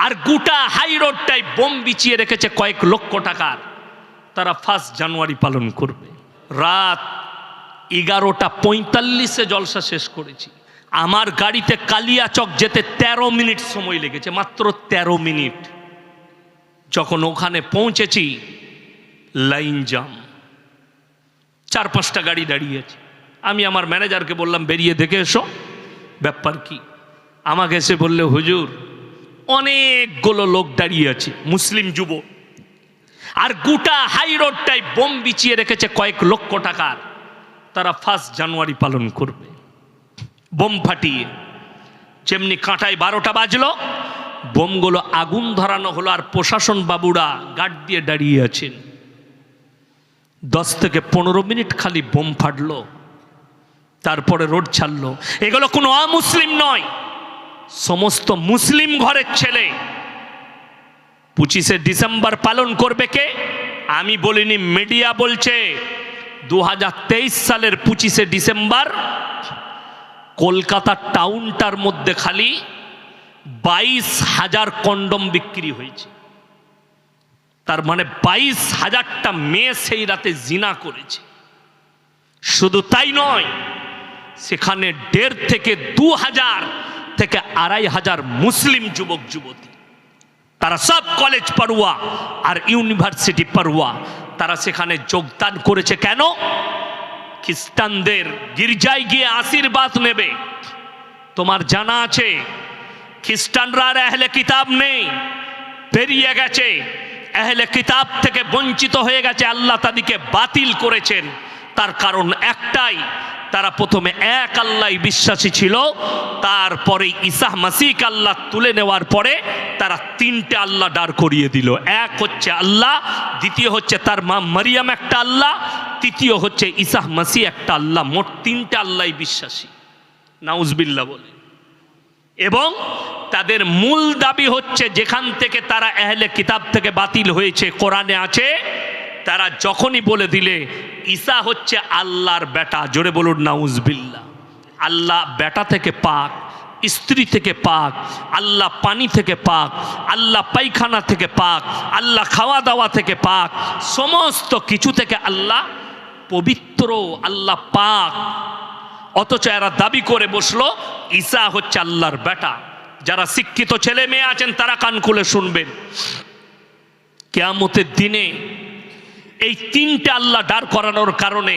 আর গোটা high রোডটাই bomb বিছিয়ে রেখেছে কয়েক লক্ষ টাকার। তারা ফার্স্ট জানুয়ারি পালন করবে। রাত এগারোটা পঁয়তাল্লিশে জলসা শেষ করেছি। আমার গাড়িতে কালিয়াচক যেতে ১৩ মিনিট সময় লেগেছে, মাত্র ১৩ মিনিট। যখন ওখানে পৌঁছেছি, লাইন জাম। চার পাঁচটা গাড়ি দাঁড়িয়েছে আমি আমার ম্যানেজারকে বললাম, বেরিয়ে দেখে এসো। ব্যাপার কি? আমাকে এসে বললে, হুজুর অনেকগুলো লোক দাঁড়িয়ে আছে, মুসলিম যুব। আর গোটা হাই রোডটাই বোম বিছিয়ে রেখেছে কয়েক লক্ষ টাকার। তারা ফার্স্ট জানুয়ারি পালন করবে। বোম ফাটিয়ে, যেমনি কাঁটায় বারোটা বাজলো, বোমগুলো আগুন ধরানো হলো আর প্রশাসন বাবুরা গার্ড দিয়ে দাঁড়িয়ে আছেন। দশ থেকে পনেরো মিনিট খালি বোম ফাটলো, তারপরে রোড ছাড়লো। এগুলো কোনো অমুসলিম নয়। সমস্ত মুসলিম ঘরের ছেলে। পঁচিশে ডিসেম্বর পালন করবে কে? আমি বলিনি মিডিয়া বলছে দু হাজার তেইশ সালের পঁচিশে ডিসেম্বর কলকাতা টাউনটার মধ্যে খালি বাইশ হাজার কন্ডম বিক্রি হয়েছে। তার মানে বাইশ হাজারটা মেয়ে সেই রাতে জিনা করেছে। শুধু তাই নয়, সেখানে দেড় থেকে দু হাজার থেকে আড়াই হাজার মুসলিম যুবক, যুবতী। তারা সব কলেজ পড়ুয়া আর ইউনিভার্সিটি পড়ুয়া। তারা সেখানে যোগদান করেছে কেন? খ্রিস্টানদের গির্জায় গিয়ে আশীর্বাদ নেবে। তোমার জানা আছে, খ্রিস্টানরা আর আহলে কিতাব নেই। পেরিয়ে গেছে, আহলে কিতাব থেকে বঞ্চিত হয়ে গেছে। আল্লাহ তাদেরকে বাতিল করেছেন। তার কারণ একটাই তারা প্রথমে এক আল্লাহ বিশ্বাসী ছিল তারপরে ইসাহ মাসিক আল্লাহ তুলে নেওয়ার পরে তারা তিনটে আল্লাহ দাঁড় করিয়ে দিল। এক হচ্ছে আল্লাহ, দ্বিতীয় হচ্ছে তার মা মারিয়াম একটা আল্লাহ, তৃতীয় হচ্ছে ইসাহ মাসি একটা আল্লাহ। মোট তিনটে আল্লাহ বিশ্বাসী। নাউজবিল্লা বলে। এবং তাদের মূল দাবি হচ্ছে, যেখান থেকে তারা এহলে কিতাব থেকে বাতিল হয়েছে, কোরআনে আছে তারা যখনই বলে দিলে, ঈসা হচ্ছে আল্লাহর বেটা, জোরে বলুন নাউজবিল্লা আল্লাহ বেটা থেকে পাক, স্ত্রী থেকে পাক, আল্লাহ পানি থেকে পাক, আল্লাহ পায়খানা থেকে পাক, আল্লাহ খাওয়া দাওয়া থেকে পাক, সমস্ত কিছু থেকে আল্লাহ পবিত্র, আল্লাহ পাক। অথচ এরা দাবি করে বসল, ঈসা হচ্ছে আল্লাহর বেটা। যারা শিক্ষিত ছেলে মেয়ে আছেন, তারা কান খুলে শুনবেন। কেয়ামতের দিনে এই তিনটা আল্লাহ দাঁড় করানোর কারণে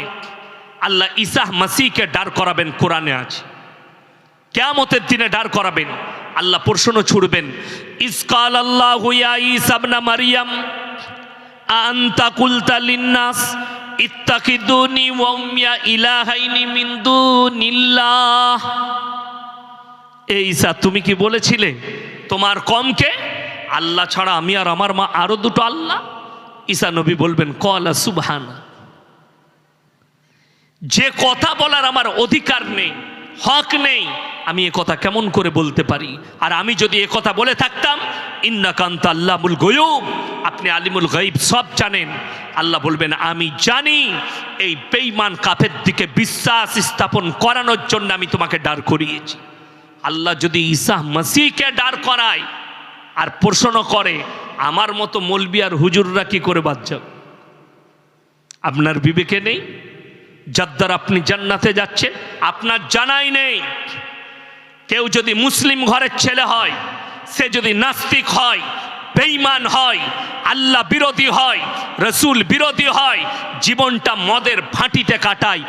আল্লাহ ইসাহ মাসিকে দাঁড় করাবেন কোরআনে আছে কেয়ামতের দিনে দাঁড় করাবেন। আল্লাহ প্রশ্ন ছুড়বেন ইসকাল আল্লাহ হুইয়া ইসাবনা মারিয়াম আন্তা কুলতা লিন্নাস, ইত্তাকিদুনি ওয়াউমিয়া ইলাহাইনি মিন দুনিল্লাহ। এই ঈসা, তুমি কি বলেছিলে, তোমার কমকে? আল্লাহ ছাড়া আমি আর আমার মা আরও দুটো আল্লাহ? ঈসা নবী বলবেন, কলা সুবহানা যে কথা বলার আমার অধিকার নেই, হক নেই, আমি এ কথা কেমন করে বলতে পারি? আর আমি যদি এ কথা বলে থাকতাম ইন্নাকান্ত আল্লামুল গয়ুব। আপনি আলিমুল গাইব সব জানেন। আল্লাহ বলবেন, আমি জানি, এই বেইমান কাফের দিকে বিশ্বাস স্থাপন করানোর জন্য আমি তোমাকে ডার করিয়েছি। আল্লাহ যদি ঈসা মাসিকে ডার করায় আর প্রশ্ন করে, আমার মতো মলবি আর হুজুররা কি করে বাদ যাবে? আপনার বিবেকে নেই, যাদ্দার আপনি জান্নাতে যাচ্ছেন আপনার জানাই নেই। কেউ যদি মুসলিম ঘরের ছেলে হয়, সে যদি নাস্তিক হয়, বেঈমান হয়, আল্লাহ বিরোধী হয়, রসুল বিরোধী হয়, জীবনটা মদের ভাঁটিতে কাটায়,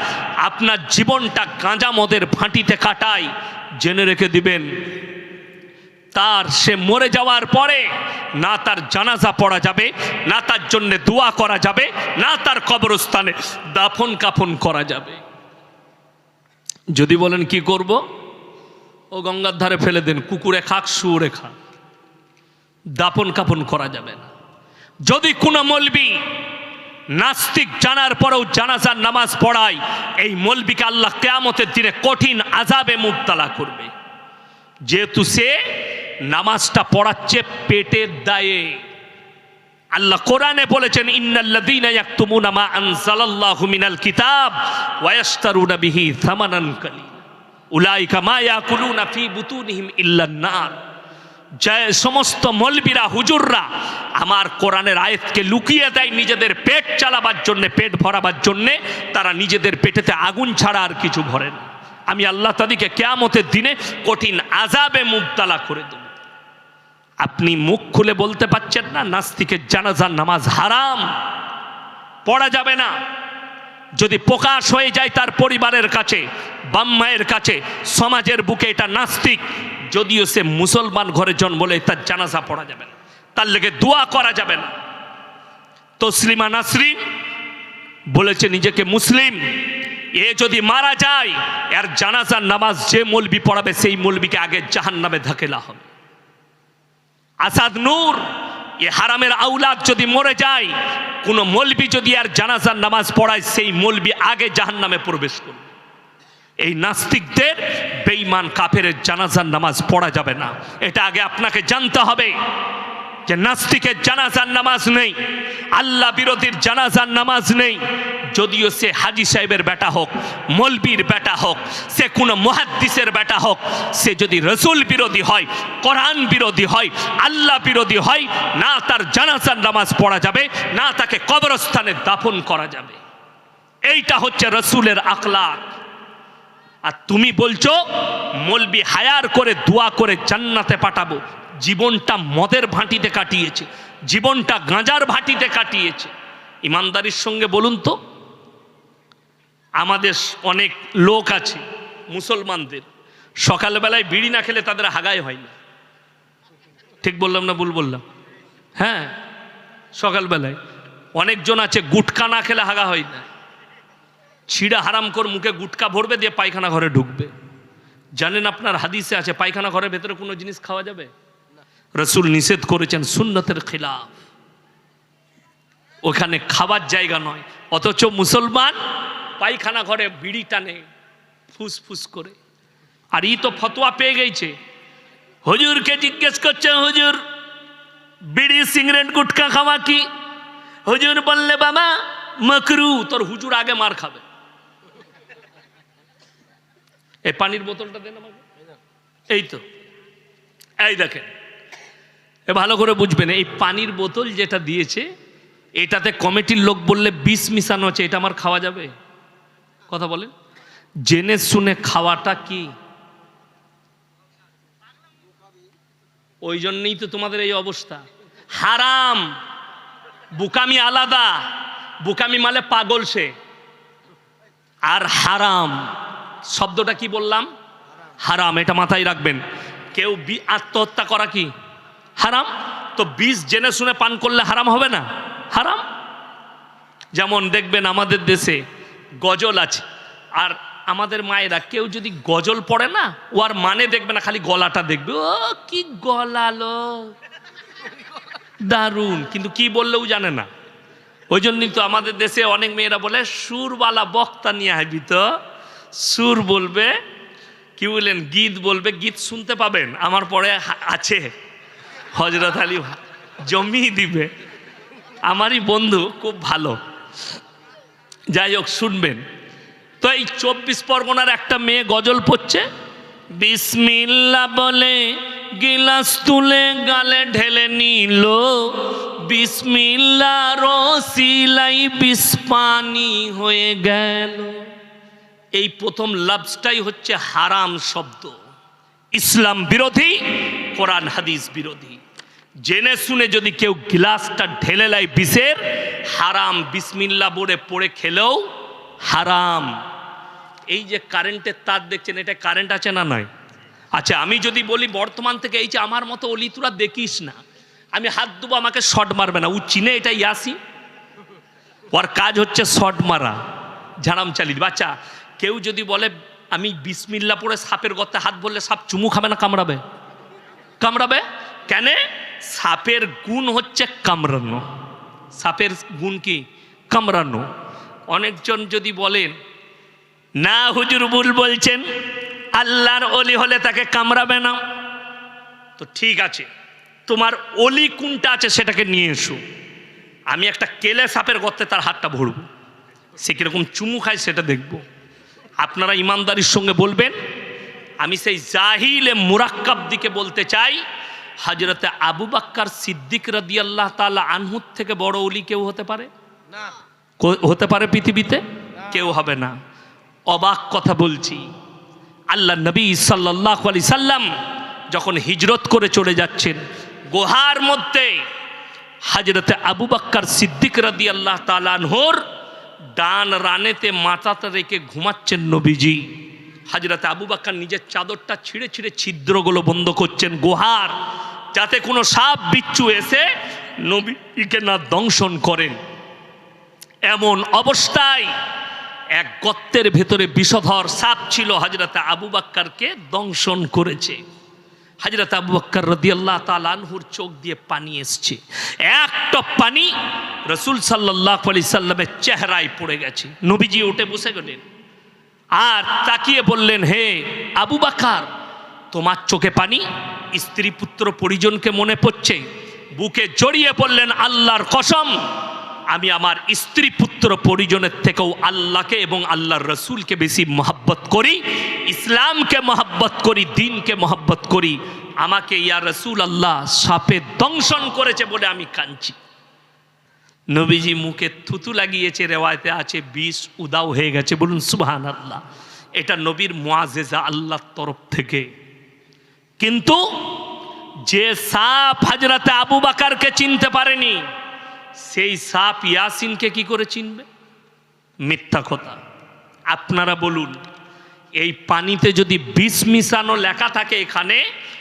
আপনার জীবনটা গাঁজা মদের ভাঁটিতে কাটায়, জেনে রেখে দিবেন তার সে মরে যাওয়ার পরে না তার জানাজা পড়া যাবে, না তার জন্য দোয়া করা যাবে, না তার কবরস্থানে দাফন কাফন করা যাবে। যদি বলেন কি করব? ও গঙ্গার ধারে ফেলে দেন, কুকুরে খাক, শুয়োরে খাক। দাপন কাপন করা যাবে না। যদি কোনো মলবি নাস্তিক জানার পরেও জানাজার নামাজ পড়ায়, এই মলবিকে আল্লাহ কেয়ামতের দিনে কঠিন আজাবে মুক্তালা করবে। যেহেতু সে নামাজটা পড়াচ্ছে পেটের দায়ে। আল্লাহ কোরআনে বলেছেন, ইন্নাল্লাযীনা ইয়াকতুমুনা মা আনজালাল্লাহু মিনাল কিতাব ওয়া ইয়াশতারুনা বিহি থামানান কালিলা। উলাইকা মা ইয়াকুলুনা ফি বুতুনিহিম ইল্লান নার সমস্ত মলবিরা, হুজুররা আমার কোরআনের আয়াতকে লুকিয়ে দেয় নিজেদের পেট চালাবার জন্যে, পেট ভরাবার জন্যে, তারা নিজেদের পেটেতে আগুন ছাড়া আর কিছু ভরে না। আমি আল্লাহ তাদিকে কেয়ামতের দিনে কঠিন আজাবে মুবতালা করে দেব। আপনি মুখ খুলে বলতে পারছেন না, নাস্তিকের জানাজার নামাজ হারাম, পড়া যাবে না। যদি প্রকাশ হয়ে যায় তার পরিবারের কাছে বাম্মায়ের কাছে, সমাজের বুকে এটা নাস্তিক, যদিও সে মুসলমান ঘরে জন্ম বলে তার জানাজা পড়া যাবে না, তার লেগে দোয়া করা যাবে না। তসলিমা নাসরি বলেছে, নিজেকে মুসলিম, এ যদি মারা যায়, এর জানাজার নামাজ যে মলবি পড়াবে, সেই মলবিকে আগে জাহান নামে ধাকেলা হবে। আসাদ নূর, এ হারামের আউলাদ যদি মরে যায়, কোনো মলবি যদি আর জানাজার নামাজ পড়ায়, সেই মলবি আগে জাহান নামে প্রবেশ করবে। এই নাস্তিকদের বেইমান কাফের জানাজার নামাজ পড়া যাবে না। এটা আগে আপনাকে জানতে হবে। যে নাস্তিকের জানাজার নামাজ নেই, আল্লাহ বিরোধীর জানাজার নামাজ নেই, যদিও সে হাজি সাহেবের বেটা হোক, মলবির বেটা হোক, সে কোনো মহাদ্দিসের বেটা হোক, সে যদি রসুল বিরোধী হয়, কোরআন বিরোধী হয়, আল্লাহ বিরোধী হয়, না তার জানাজার নামাজ পড়া যাবে, না তাকে কবরস্থানে দাফন করা যাবে। এইটা হচ্ছে রসুলের আখলাক। আর তুমি বলছো, মলবি হায়ার করে দোয়া করে জান্নাতে পাঠাবো। জীবনটা মদের ভাঁটিতে কাটিয়েছে, জীবনটা গাঁজার ভাঁটিতে কাটিয়েছে। ইমানদারির সঙ্গে বলুন তো, আমাদের অনেক লোক আছে, মুসলমানদের, সকালবেলায় বিড়ি না খেলে তাদের হাগায় হয় না। ঠিক বললাম না ভুল বললাম? হ্যাঁ সকালবেলায়। অনেকজন আছে, গুটকা না খেলে হাগা হয় না। ছিঁড়া হারাম কর মুখে গুটকা ভরবে দিয়ে পায়খানা ঘরে ঢুকবে। জানেন আপনার হাদিসে আছে, পায়খানা ঘরের ভেতরে কোনো জিনিস খাওয়া যাবে? রসুল নিষেধ করেছেন সুন্নতের খিলাফ। ওখানে খাবার জায়গা নয়, অথচ মুসলমান পায়খানা ঘরে বিড়ি টানে ফুস ফুস করে। আর ই তো ফতোয়া পেয়ে গেছে। হুজুরকে জিজ্ঞেস করছে, হুজুর, বিড়ি, সিগারেট, গুটকা খাওয়া কি? হুজুর বললে, বাবা, মকরু, তোর হুজুর আগে মার খাবে। এই পানির বোতলটা দেন আমাকে। এই তো। এই দেখেন এ ভালো করে বুঝবেন, এই পানির বোতল যেটা দিয়েছে, এটাতে কমিটির লোক বললে বিষ মিশানো আছে, এটা আমার খাওয়া যাবে? কথা বলেন। জেনে শুনে খাওয়াটা কি? ওই জন্যই তো তোমাদের এই অবস্থা। হারাম। বুকামি আলাদা। বুকামি মানে পাগল সে। আর হারাম। শব্দটা কি বললাম? হারাম, এটা মাথায় রাখবেন। কেউ আত্মহত্যা করা কি? হারাম? তো বিষ জেনে শুনে পান করলে হারাম হবে না। হারাম? যেমন দেখবেন আমাদের দেশে গজল আছে। আর আমাদের মায়েরা কেউ যদি গজল পড়ে না, ও আর মানে দেখবে না, খালি গলাটা দেখবে। ও, কি গলালো। দারুণ। কিন্তু কি বললেও জানে না। ওই জন্যই তো আমাদের দেশে অনেক মেয়েরা বলে, সুরওয়ালা বক্তা নিয়ে আসবি তো। সুর বলবে, কি বললেন? গীত বলবে। গীত শুনতে পাবেন। আমার পরে আছে। হজরত আলী জমিয়ে দিবে। আমারই বন্ধু খুব ভালো। যাই হোক, শুনবেন। তো এই চব্বিশ পরগনার একটা মেয়ে গজল পড়ছে। বিসমিল্লা বলে গিলাস তুলে গালে ঢেলে নিল। বিসমিল্লা রসিলাই বিস্পানি হয়ে গেল। এই প্রথম লাভসটাই হচ্ছে হারাম শব্দ। ইসলাম বিরোধী, কোরআন হাদিস বিরোধী। জেনে শুনে যদি কেউ গ্লাসটা ঢেলে লাই বিষের, হারাম বিসমিল্লা বলে পড়ে খেলেও হারাম। এই যে কারেন্টের তার দেখছেন, এটা কারেন্ট আছে না নয় আচ্ছা আমি যদি বলি বর্তমান থেকে এই যে আমার মতো অলি তোরা দেখিস না, আমি হাত দেবো আমাকে শট মারবে না। ও চিনে এটা ইয়াসি? ওর কাজ হচ্ছে শট মারা ঝাড়াম চালির বাচ্চা, কেউ যদি বলে, আমি বিসমিল্লা পরে সাপের গর্তে হাত বললে সাপ চুমু খাবে না, কামড়াবে? কামড়াবে? কেন? সাপের গুণ হচ্ছে কামড়ানো। সাপের গুণ কি? কামড়ানো। অনেকজন যদি বলেন, না, হুজুর ভুল বলছেন, আল্লাহর অলি হলে তাকে কামড়াবে না। তো ঠিক আছে, তোমার অলি কোনটা আছে সেটাকে নিয়ে এসো। আমি একটা কেলে সাপের গর্তে তার হাতটা ভরবো। সে কীরকম চুমু খায় সেটা দেখব। আপনারা ইমানদারির সঙ্গে বলবেন, আমি সেই জাহিলে মুরাক্কাব দিকে বলতে চাই হাজরতে আবু বাক্কার সিদ্দিক রাদি আল্লাহ তালা আনহুর থেকে বড় অলি কেউ হতে পারে? না। হতে পারে পৃথিবীতে? কেউ হবে না। অবাক কথা বলছি। আল্লাহ নবী সাল্লাহ আলি সাল্লাম যখন হিজরত করে চলে যাচ্ছেন গুহার মধ্যে হাজরতে আবু বাক্কার সিদ্দিক রাদি আল্লাহ তালানহর ডান রানেতে মাথাতে রেখে ঘুমাচ্ছেন নবীজি। হাজরতে আবু বাক্কার নিজের চাদরটা ছিঁড়ে ছিঁড়ে ছিদ্রগুলো বন্ধ করছেন, গুহার, যাতে কোনো সাপ, বিচ্ছু এসে নবীকে না দংশন করেন। এমন অবস্থায় এক গর্তের ভেতরে বিষধর সাপ ছিল, হাজরতে আবু বাক্কারকে দংশন করেছে। হাজরত আবু বাক্কার রদিয়াল্লাহ তালানহুর চোখ দিয়ে পানি এসছে। একটা পানি রসুল সাল্লাহ আলি সাল্লামের চেহারায় পড়ে গেছে। নবীজি উঠে বসে গেলেন। আর তাকিয়ে বললেন, হে আবু বাকার, তোমার চোখে পানি? স্ত্রী পুত্র পরিজনকে মনে পড়ছে। বুকে জড়িয়ে বললেন, আল্লাহর কসম, আমি আমার স্ত্রী পুত্র পরিজনের থেকেও আল্লাহকে এবং আল্লাহর রসুলকে বেশি মহাব্বত করি, ইসলামকে মহাব্বত করি, দিনকে মহাব্বত করি। আমাকে ইয়া রসুল আল্লাহ সাপে দংশন করেছে বলে আমি কাঁদছি। নবীজি মুখে থুতু লাগিয়েছে, রেওয়ায়তে আছে, বিষ উদাও হয়ে গেছে, বলুন সুবহান আল্লাহ এটা নবীর মোয়াজেজা আল্লাহর তরফ থেকে। কিন্তু যে সাপ হাজরাতে আবু বাকারকে চিনতে পারেনি, সেই সাপ ইয়াসিনকে কি করে চিনবে? মিথ্যা কথা। আপনারা বলুন, এই পানিতে যদি বিষ মিশানো লেখা থাকে এখানে,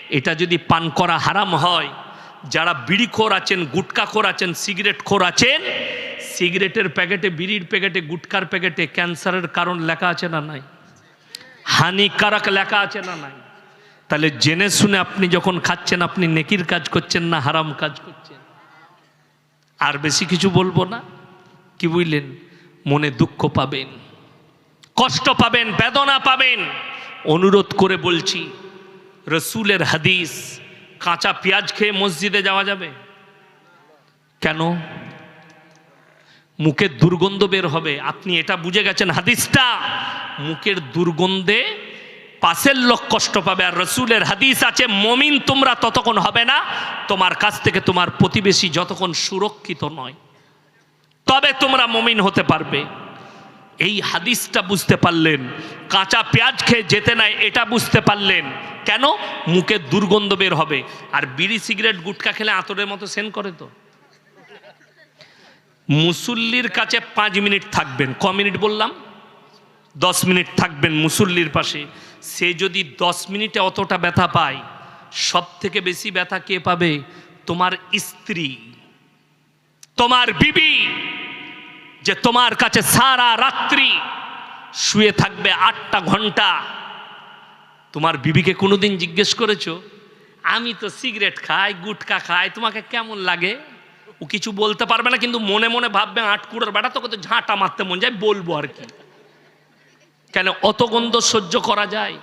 এটা যদি পান করা হারাম হয় যারা বিড়ি খোর আছেন, গুটকা খোর আছেন, সিগারেট খোর আছেন, সিগারেটের প্যাকেটে, বিড়ির প্যাকেটে, গুটকার প্যাকেটে ক্যান্সারের কারণ লেখা আছে না নাই? হানিকারক লেখা আছে না নাই? তাহলে জেনে শুনে আপনি যখন খাচ্ছেন, আপনি নেকির কাজ করছেন না হারাম কাজ করছেন? আর বেশি কিছু বলব না? কি বুঝলেন? মনে দুঃখ পাবেন, কষ্ট পাবেন, বেদনা পাবেন। অনুরোধ করে বলছি, রসুলের হাদিস কাঁচা পেঁয়াজ খেয়ে মসজিদে যাওয়া যাবে? কেন? মুখের দুর্গন্ধ বের হবে। আপনি এটা বুঝে গেছেন হাদিসটা? মুখের দুর্গন্ধে পাশের লোক কষ্ট পাবে। আর রসুলের হাদিস আছে, মমিন তোমরা ততক্ষণ হবে না, তোমার কাছ থেকে তোমার প্রতিবেশী যতক্ষণ সুরক্ষিত নয়, তবে তোমরা মমিন হতে পারবে। এই হাদিসটা বুঝতে পারলেন। কাঁচা পেঁয়াজ খেয়ে যেতে নাই, এটা বুঝতে পারলেন। কেন? মুখে দুর্গন্ধ বের হবে। আর বিড়ি, সিগারেট, গুটকা খেলে আতরের মতো সেন করে তো। মুসল্লির কাছে পাঁচ মিনিট থাকবেন। ক মিনিট বললাম? দশ মিনিট থাকবেন মুসল্লির পাশে। সে যদি দশ মিনিটে অতটা ব্যথা পায় সব থেকে বেশি ব্যথা কে পাবে? তোমার স্ত্রী। তোমার বিবি। যে তোমার কাছে সারা রাত্রি শুয়ে থাকবে আটটা ঘণ্টা। তোমার বিবিকে কোনোদিন জিজ্ঞেস করেছ, আমি তো সিগারেট খাই, গুটকা খাই, তোমাকে কেমন লাগে? ও কিছু বলতে পারবে না, কিন্তু মনে মনে ভাববে আটকুড়োর বেটা, তোকে তো ঝাঁটা মারতে মন যায়, বলব আর কি। কেন, অত গন্ধ সহ্য করা যায়?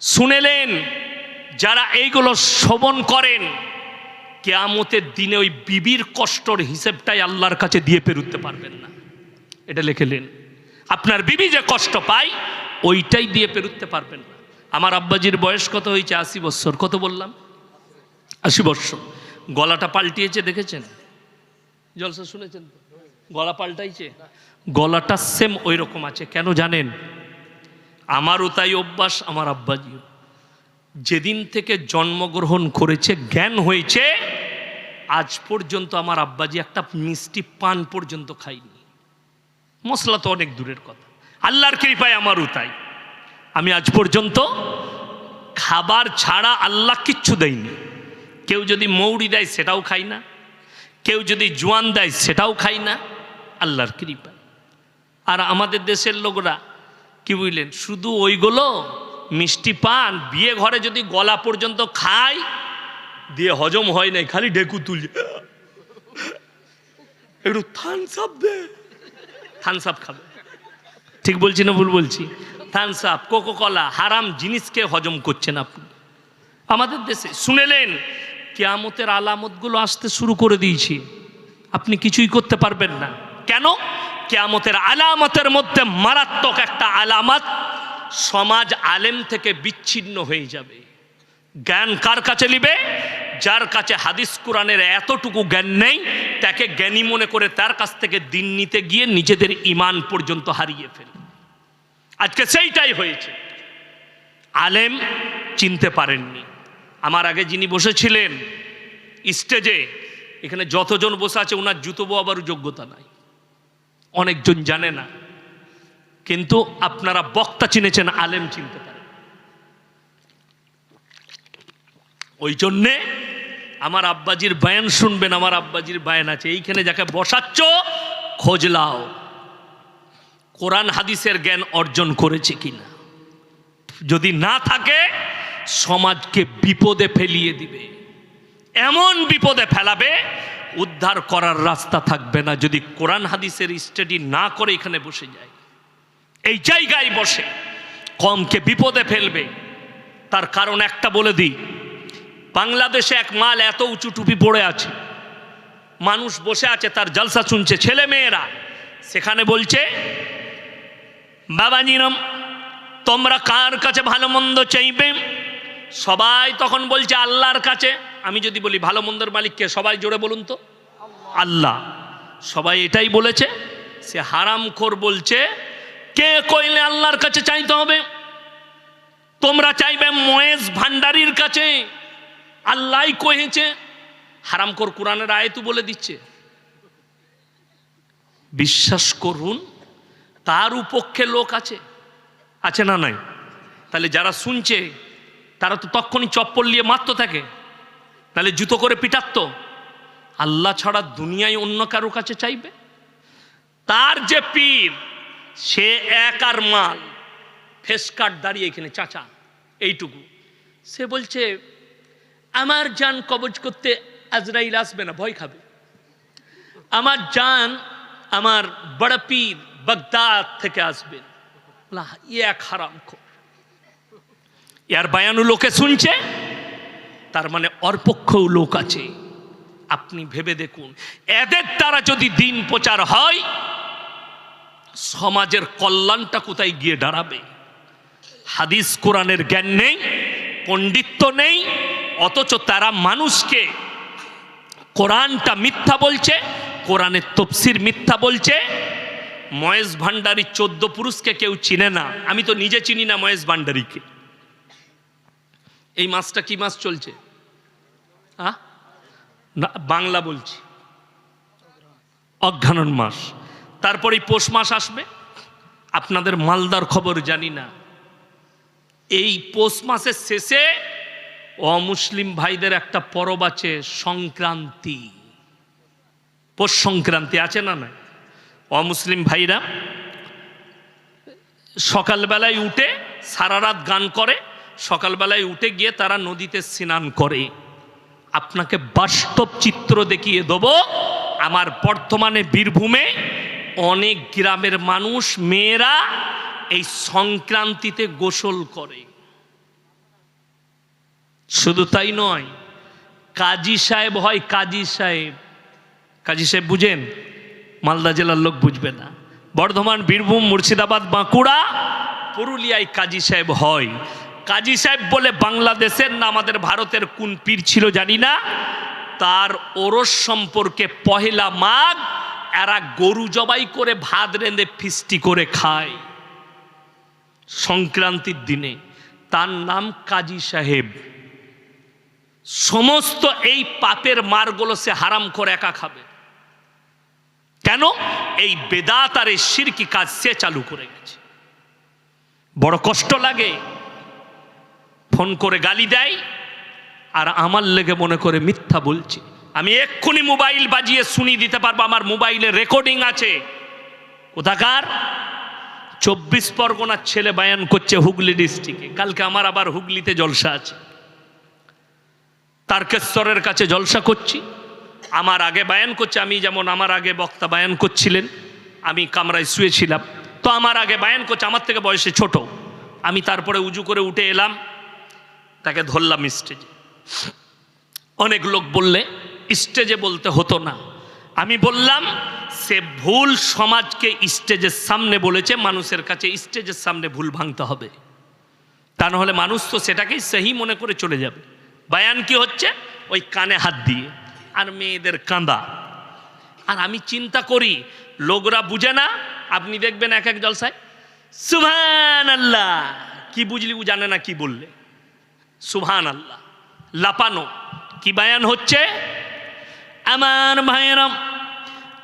শুনেলেন যারা এইগুলো শোভন করেন কেয়ামতের দিনে ওই বিবির কষ্টর হিসেবটাই আল্লাহর কাছে দিয়ে পেরুতে পারবেন না। এটা লিখেলেন আপনার বিবি যে কষ্ট পায়, ওইটাই দিয়ে পেরুতে পারবেন না। আমার আব্বাজির বয়স কত হয়েছে? আশি বৎসর কত বললাম? আশি বৎসর গলাটা পাল্টিয়েছে, দেখেছেন? জলসা শুনেছেন তো? গলা পাল্টাইছে? গলাটা সেম ওই রকম আছে। কেন জানেন? আমারও তাই অভ্যাস, আমার আব্বাজিও। যেদিন থেকে জন্মগ্রহণ করেছে, জ্ঞান হয়েছে, আজ পর্যন্ত আমার আব্বাজি একটা মিষ্টি পান পর্যন্ত খাইনি মশলা তো অনেক দূরের কথা। আল্লাহর কৃপায় আমারও তাই। আমি আজ পর্যন্ত খাবার ছাড়া আল্লাহ কিচ্ছু দেয়নি। কেউ যদি মৌরি দেয়, সেটাও খাই না। কেউ যদি জোয়ান দেয়, সেটাও খাই না। আল্লাহর কৃপায়। আর আমাদের দেশের লোকরা কি বুঝলেন? শুধু ওইগুলো মিষ্টি পান, বিয়ে ঘরে যদি গলা পর্যন্ত খায় দিয়ে হজম হয় নাই, খালি ঢেকু তুলি। একটু থানস আপ দে। থানস আপ খাবে। ঠিক বলছি না ভুল বলছি? থানস আপ কোকো কলা হারাম জিনিসকে হজম করছেন আপনি। আমাদের দেশে, শুনেলেন, কেয়ামতের আলামতগুলো আসতে শুরু করে দিয়েছি। আপনি কিছুই করতে পারবেন না। কেন? কেয়ামতের আলামতের মধ্যে মারাত্মক একটা আলামত সমাজ আলেম থেকে বিচ্ছিন্ন হয়ে যাবে। জ্ঞান কার কাছে নিবে? যার কাছে হাদিস কোরআনের এতটুকু জ্ঞান নেই, তাকে জ্ঞানী মনে করে তার কাছ থেকে দিন নিতে গিয়ে নিজেদের ইমান পর্যন্ত হারিয়ে ফেলে। আজকে সেইটাই হয়েছে। আলেম চিনতে পারেননি। আমার আগে যিনি বসেছিলেন স্টেজে, এখানে যতজন বসে আছে, ওনার জুতো আবার যোগ্যতা নাই। অনেকজন জানে না। কিন্তু আপনারা বক্তা চিনেছেন, আলেম চিনতে পারেন। ওই জন্যে আমার আব্বাজির বায়ান শুনবেন, আমার আব্বাজির বায়ান আছে। এইখানে যাকে বসাচ্ছ, খোঁজ লাও। কোরআন হাদিসের জ্ঞান অর্জন করেছে কিনা। যদি না থাকে, সমাজকে বিপদে ফেলিয়ে দিবে। এমন বিপদে ফেলাবে, উদ্ধার করার রাস্তা থাকবে না। যদি কোরআন হাদিসের স্টাডি না করে এখানে বসে যায় এই জায়গায় বসে কমকে বিপদে ফেলবে। তার কারণ একটা বলে দিই, বাংলাদেশে এক মাল এত উঁচু টুপি পড়ে আছে। মানুষ বসে আছে, তার জলসা শুনছে ছেলে মেয়েরা। সেখানে বলছে বাবাজিরম তোমরা কার কাছে ভালো মন্দ চাইবে? সবাই তখন বলছে, আল্লাহর কাছে। আমি যদি বলি, ভালো মন্দের মালিককে সবাই জোরে বলুন তো। আল্লাহ। সবাই এটাই বলেছে, সে হারাম খোর বলছে কে কইলে আল্লাহর কাছে চাইতে হবে? তোমরা চাইবে ময়েজ ভান্ডারির কাছে। আল্লাহ কহেছে হারাম কর কোরআনের আয়তু বলে দিচ্ছে। বিশ্বাস করুন, তার উপক্ষে লোক আছে। আছে না নাই? তাহলে যারা শুনছে, তারা তো তখনই চপ্পল নিয়ে মারতো থাকে। তাহলে জুতো করে পিটাত্ত। আল্লাহ ছাড়া দুনিয়ায় অন্য কারও কাছে চাইবে? তার যে পীর সে এক আর মাল। ফেস কাট দাঁড়িয়ে এখানে, চাচা, এইটুকু। সে বলছে, আমার জান কবজ করতে আজরাইল আসবে না, ভয় খাবে। আমার জান আমার বড় পীর বাগদাদ থেকে আসবে। এক হারাম ইয়ার বায়ানু লোকে শুনছে, তার মানে অর্পক্ষও লোক আছে। আপনি ভেবে দেখুন, এদের দ্বারা যদি দিন প্রচার হয় সমাজের কল্যাণটা কোথায় গিয়ে দাঁড়াবে? হাদিস, কোরআনের জ্ঞান নেই, পণ্ডিত্য নেই, অথচ তারা মানুষকে কোরআনটা মিথ্যা বলছে, কোরআনের তফসির মিথ্যা বলছে। মহেশ ভান্ডারী চোদ্দ পুরুষকে কেউ চিনে না। আমি তো নিজে চিনি না মহেশ ভান্ডারীকে। এই মাসটা কি মাস চলছে? না, বাংলা বলছি। অজ্ঞানন মাস। তারপরে পৌষ মাস আসবে। আপনাদের মালদার খবর জানি না। এই পৌষ মাসের শেষে অমুসলিম ভাইদের একটা পরব আছে, সংক্রান্তি। পৌষ সংক্রান্তি আছে না না অমুসলিম ভাইরা সকালবেলায় উঠে সারা রাত গান করে, সকালবেলায় উঠে গিয়ে তারা নদীতে স্নান করে। আপনাকে বাস্তব চিত্র দেখিয়ে দেব। আমার বর্তমানে বীরভূমে অনেক গ্রামের মানুষ, মেয়েরা এই সংক্রান্তিতে গোসল করে। শুধু তাই নয়, কাজী সাহেব হয় কাজী সাহেব। কাজী সাহেব বুঝেন? মালদা জেলার লোক বুঝবে না। বর্ধমান, বীরভূম, মুর্শিদাবাদ, বাঁকুড়া, পুরুলিয়ায় কাজী সাহেব হয়। কাজী সাহেব বলে বাংলাদেশের না, আমাদের ভারতের কোন পীর ছিল জানি না। তার ওরস সম্পর্কে পহেলা মাঘ এরা গরু জবাই করে ভাত রেঁধে ফিস্টি করে খায়। সংক্রান্তির দিনে তার নাম কাজী সাহেব। সমস্ত এই পাপের মারগুলো সে হারাম করে একা খাবে। কেন? এই বেদাত আর এই সিরকি কাজ সে চালু করে গেছে। বড় কষ্ট লাগে। ফোন করে গালি দেয়। আর আমার লেগে মনে করে মিথ্যা বলছে। আমি এক্ষুনি মোবাইল বাজিয়ে শুনি দিতে পারব, আমার মোবাইলে রেকর্ডিং আছে। কোথাকার? চব্বিশ পরগনার ছেলে বায়ান করছে হুগলি ডিস্ট্রিক্টে। কালকে আমার আবার হুগলিতে জলসা আছে। তারকেশ্বরের কাছে জলসা করছি। আমার আগে বায়ান করছে, আমি যেমন আমার আগে বক্তা বায়ান করছিলেন, আমি কামরায় শুয়েছিলাম। তো আমার আগে বায়ান করছে, আমার থেকে বয়সে ছোট। আমি তারপরে উজু করে উঠে এলাম, তাকে ধরলাম স্টেজে অনেক লোক বললে স্টেজে বলতে হতো না। আমি বললাম, সে ভুল সমাজকে স্টেজের সামনে বলেছে, মানুষের কাছে স্টেজের সামনে ভুল ভাঙতে হবে। তা নাহলে মানুষ তো সেটাকেই সেই মনে করে চলে যাবে। বায়ান কি হচ্ছে? ওই কানে হাত দিয়ে। আর মেয়েদের কাঁদা। আর আমি চিন্তা করি, লোকরা বুঝে না, আপনি দেখবেন এক এক জলসায় সুভান আল্লাহ কি বুঝলি ও জানে না কি বললে। সুভান আল্লাহ লাপানো, কি বায়ান হচ্ছে? আমার ভাইয়েরা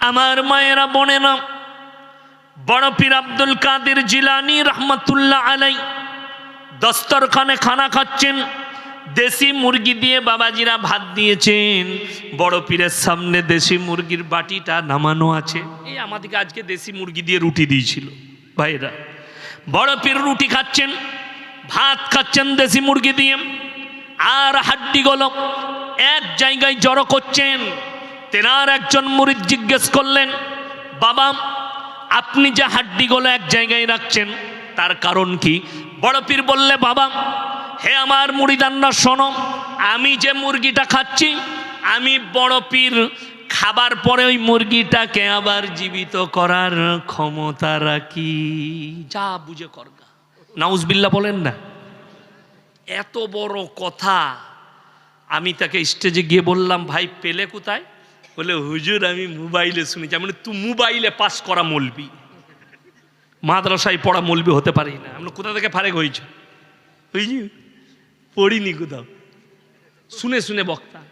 আমার মায়েরা বোনেরা, বড় পীর আব্দুল কাদের জিলানি রহমতুল্লাহ আলাই দস্তরখানে খানা খাচ্ছেন, দেশি মুরগি দিয়ে বাবাজিরা ভাত দিয়েছেন, বড় পীরের সামনে দেশি মুরগির বাটিটা নামানো আছে। এই আমাদেরকে আজকে দেশি মুরগি দিয়ে রুটি দিয়েছিল ভাইরা বড় পীর রুটি খাচ্ছেন, ভাত খাচ্ছেন দেশি মুরগি দিয়ে, আর হাড্ডিগুলো এক জায়গায় জড়ো করছেন। তেনার একজন মুরিদ জিজ্ঞেস করলেন, বাবা, আপনি যে হাড্ডিগুলো এক জায়গায় রাখছেন, তার কারণ কি? বড় পীর বললে, বাবা, হে আমার মুড়িদান্না শোনো, আমি যে মুরগিটা খাচ্ছি, আমি বড় পীর, খাবার পরে ওই মুরগিটাকে আবার জীবিত করার ক্ষমতা রাখি। যা বুঝে করগা নাউজবিল্লা বলেন না। এত বড় কথা। আমি তাকে স্টেজে গিয়ে বললাম ভাই পেলে কোথায়? বলে হুজুর আমি মোবাইলে শুনেছি। বলি, তুই মোবাইলে পাস করা মলবি। মাদ্রাসায় পড়া মলবি হতে পারি না। আমি বলি, কোথা থেকে ফারেক হয়েছ? বুঝলি পড়িনি কোথাও। শুনে শুনে বক্তা।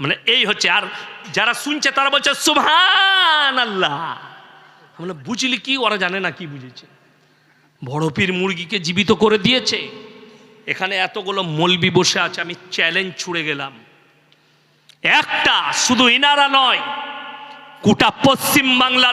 মানে এই হচ্ছে আর যারা শুনছে তারা বলছে সুভান আল্লাহ আমরা বুঝলি কি? ওরা জানে না কি বুঝেছে। বড় পীর মুরগিকে জীবিত করে দিয়েছে। এখানে এতগুলো মলবি বসে আছে, আমি চ্যালেঞ্জ ছুড়ে গেলাম। একটা শুধু ইনারা নয়, গোটা পশ্চিম বাংলা